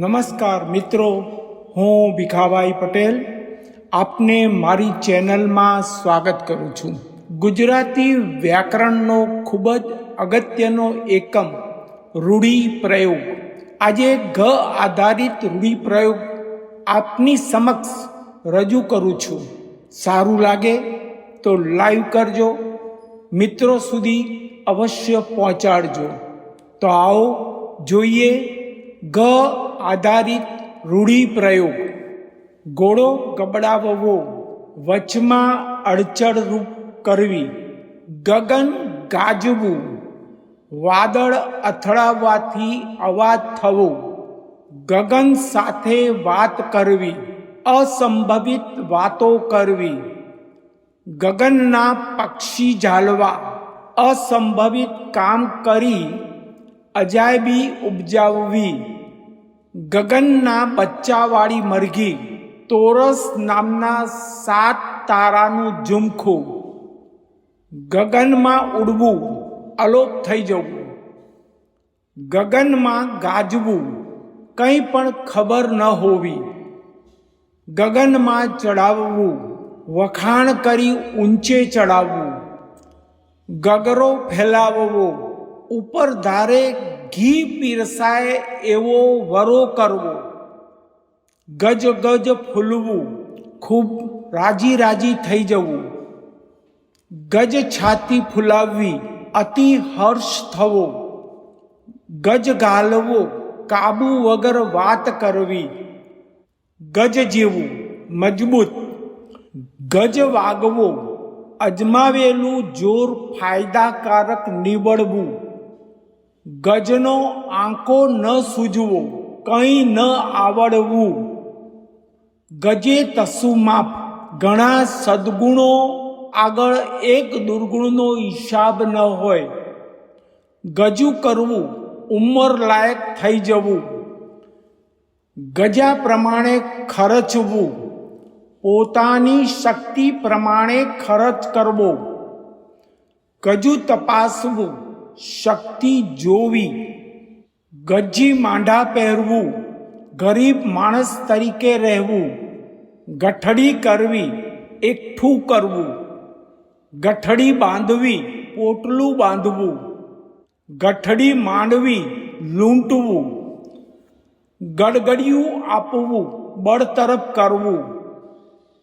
નમસ્કાર મિત્રો, હું ભીખાભાઈ પટેલ આપને મારી ચેનલમાં સ્વાગત કરું છું. ગુજરાતી વ્યાકરણનો ખૂબ જ અગત્યનો એકમ રૂઢિપ્રયોગ આજે ઘ આધારિત રૂઢિપ્રયોગ આપની સમક્ષ રજૂ કરું છું. સારું લાગે તો લાઈવ કરજો. મિત્રો સુધી અવશ્ય પહોંચાડજો. તો આવો જોઈએ ગ આધારિત રૂઢિપ્રયોગ. ઘોડો ગબડાવવો. વચમાં અડચણરૂપ કરવી. ગગન ગાજવું. વાદળ અથડાવવાથી અવાજ થવો. ગગન સાથે વાત કરવી. અસંભવિત વાતો કરવી. ગગનના પક્ષી ઝાલવા. અસંભવિત કામ કરી અજાયબી ઉપજાવવી. ગગનના બચ્ચાવાળી મરઘી, તોરસ નામના સાત તારાનું ઝુમખું. ગગનમાં ઉડવું, અલોપ થઈ જવું. ગગનમાં ગાજવું, કંઈ પણ ખબર ન હોવી. ગગનમાં ચડાવવું, વખાણ કરી ઊંચે ચડાવવું. ગગરો ફેલાવવો. ઉપર ધારે ઘી પીરસાય એવો વરો કરવો. ગજ ગજ ફૂલવું, ખૂબ રાજી રાજી થઈ જવું. ગજ છાતી ફૂલાવવી, અતિ હર્ષ થવો. ગજ ગાલવો, કાબુ વગર વાત કરવી. ગજ જેવું મજબૂત. ગજ વાગવો, અજમાવેલું જોર ફાયદાકારક નીવડવું. ગજનો આંકો ન સૂજવો, કંઈ ન આવડવું. ગજે તસુ માપ, ઘણા સદગુણો, આગળ એક દુર્ગુણનો હિસાબ ન હોય. ગજું કરવું, ઉંમર લાયક થઈ જવું. ગજા પ્રમાણે ખર્ચવું, પોતાની શક્તિ પ્રમાણે ખર્ચ કરવો. ગજુ તપાસવું શક્તિ જોવી, ગજ્જી માંડા પહેરવું, ગરીબ માણસ તરીકે રહેવું, ગઠડી કરવી, એકઠું કરવું, ગઠડી બાંધવી, પોટલું બાંધવું, ગઠડી માંડવી, લૂંટવું, ગડગડિયું આપવું, બળતરફ કરવું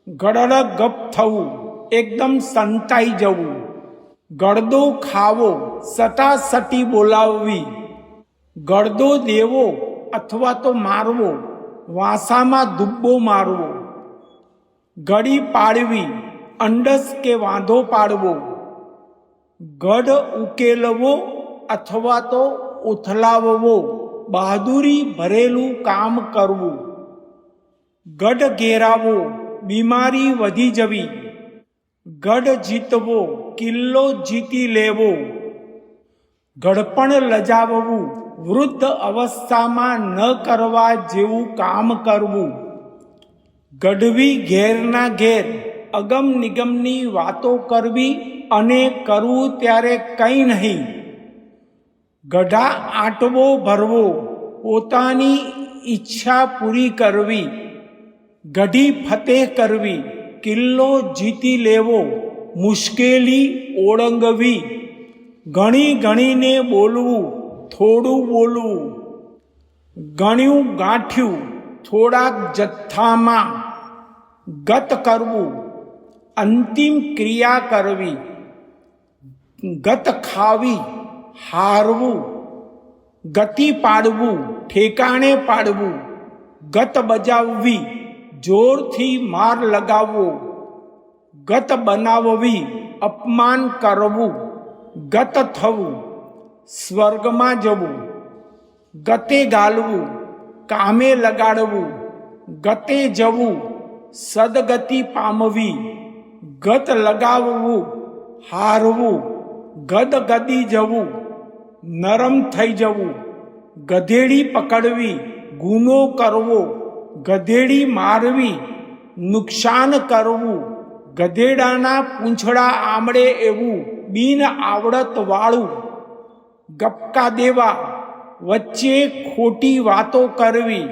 ગડડ ગપ થવું, એકદમ સંતાઈ જવું. ગળદો ખાવો, સટાસટી બોલાવવી. ગળદો દેવો અથવા તો મારવો, વાંસામાં દુબ્બો મારવો. ગળી પાડવી, અંડસ કે વાંધો પાડવો. ગઢ ઉકેલવો અથવા તો ઉથલાવવો, બહાદુરી ભરેલું કામ કરવું. ગઢ ઘેરાવો, બીમારી વધી જવી. ગઢ જીતવો, કિલ્લો જીતી લેવો. ગડપણ લજાવવું, વૃદ્ધ અવસ્થામાં ન કરવા જેવું કામ કરવું. ગઢવી ઘેરના ઘેર અગમ નિગમની વાતો કરવી અને કરવું ત્યારે કંઈ નહીં. ગઢા આંટવો ભરવો, પોતાની ઈચ્છા પૂરી કરવી. ગઢી ફતેહ કરવી. કિલ્લો જીતી લેવો મુશ્કેલી ઓળંગવી. ગણી ગણીને બોલવું, થોડું બોલવું. ગણ્યું ગાંઠ્યું, થોડાક જથ્થામાં. ગત કરવું, અંતિમ ક્રિયા કરવી. ગત ખાવી, હારવું. ગતિ પાડવું, ઠેકાણે પાડવું. ગત બજાવવી. જોરથી માર લગાવવો ગત બનાવવી અપમાન કરવું ગત થવું સ્વર્ગમાં જવું ગતે ગાલવું કામે લગાડવું ગતે જવું સદગતિ પામવી ગત લગાવવું હારવું ગદ ગદી જવું નરમ થઈ જવું ગધેડી પકડવી ગુનો કરવો ગધેડી મારવી, નુકસાન કરવું, ગધેડાના પૂંછડા આમળે એવું બિન આવડત વાળું. ગપકા દેવા, વચ્ચે ખોટી વાતો કરવી.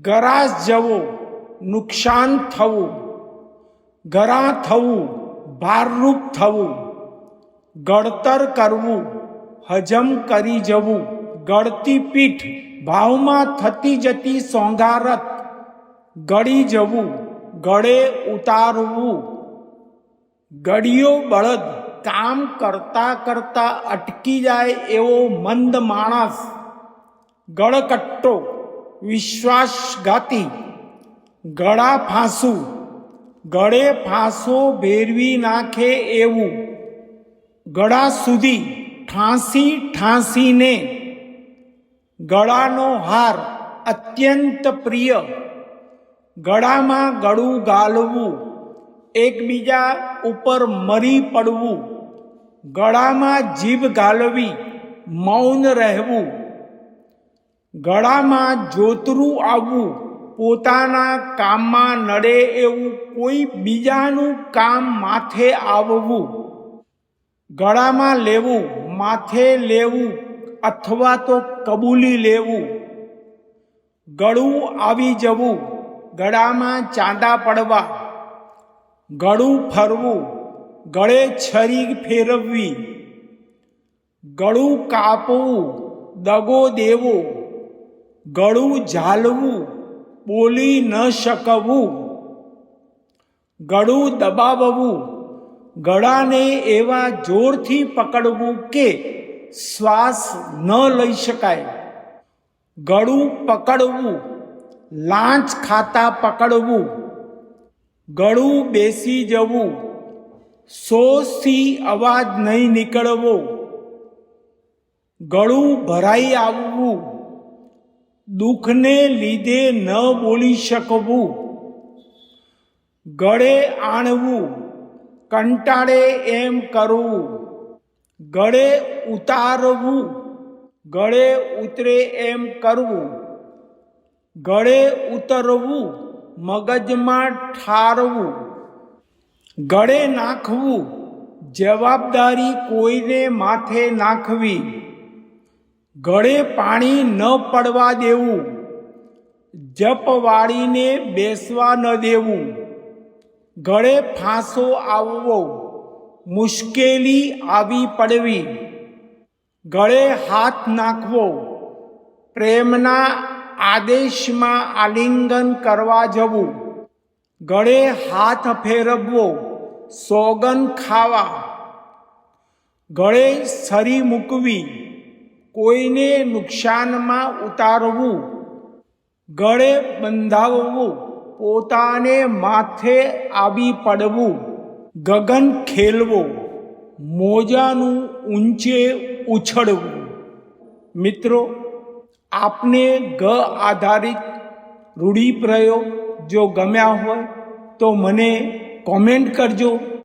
ગરાસ જવો, નુકસાન થવું. ગરા થવું, ભારરૂપ થવું. ગળતર કરવું, હજમ કરી જવું, ગળતી પીઠ ભાવમાં થતી જતી સોંગારત, ગળી જવું, ગળે ઉતારવું. ગળિયો બળદ કામ કરતા કરતા અટકી જાય એવો મંદ માણસ. ગળકટ્ટો, વિશ્વાસઘાતી. ગળા ફાંસું, ગળે ફાંસો ભેરવી નાખે એવું. ગળા સુધી ઠાંસી ઠાંસીને ગળાનો હાર અત્યંત પ્રિય. ગળામાં ગળું ગાલવું, એકબીજા ઉપર મરી પડવું, ગળામાં જીભ ગાલવી, મૌન રહેવું. ગળામાં જોતરું આવવું, પોતાના કામમાં નડે એવું કોઈ બીજાનું કામ માથે આવવું. ગળામાં લેવું, માથે લેવું અથવા તો કબૂલી લેવું. ગળું આવી જવું. ગળામાં ચાંદા પડવા. ગળું ફરવું. ગળે છરી ફેરવવી. ગળું કાપવું. દગો દેવો. ગળું ઝાલવું. બોલી ન શકવું. ગળું દબાવવું. ગળાને એવા જોરથી પકડવું કે શ્વાસ ન લઈ શકાય. ગળું પકડવું, લાંચ ખાતા પકડવું, ગળું બેસી જવું સોસથી અવાજ નહીં નીકળવો, ગળું ભરાઈ આવવું, દુઃખને લીધે ન બોલી શકવું, ગળે આણવું, કંટાળે એમ કરવું. ગળે ઉતારવું, ગળે ઉતરે એમ કરવું, ગળે ઉતરવું, મગજમાં ઠારવું, ગળે નાખવું, જવાબદારી કોઈને માથે નાખવી, ગળે પાણી ન પડવા દેવું જપ વાળીને બેસવા ન દેવું, ગળે ફાંસો આવવો મુશ્કેલી આવી પડવી. ગળે હાથ નાખવો. પ્રેમના આદેશમાં આલિંગન કરવા જવું. ગળે હાથ ફેરવવો. સોગન ખાવા. ગળે સરી મૂકવી. કોઈને નુકસાનમાં ઉતારવું. ગળે બંધાવવું. પોતાને માથે આવી પડવું. ગગન ખેલવો, મોજાનું ઊંચે ઉછળવું. મિત્રો, આપને ગ આધારિત રૂઢિપ્રયોગ જો ગમ્યા હોય તો મને કોમેન્ટ કરજો.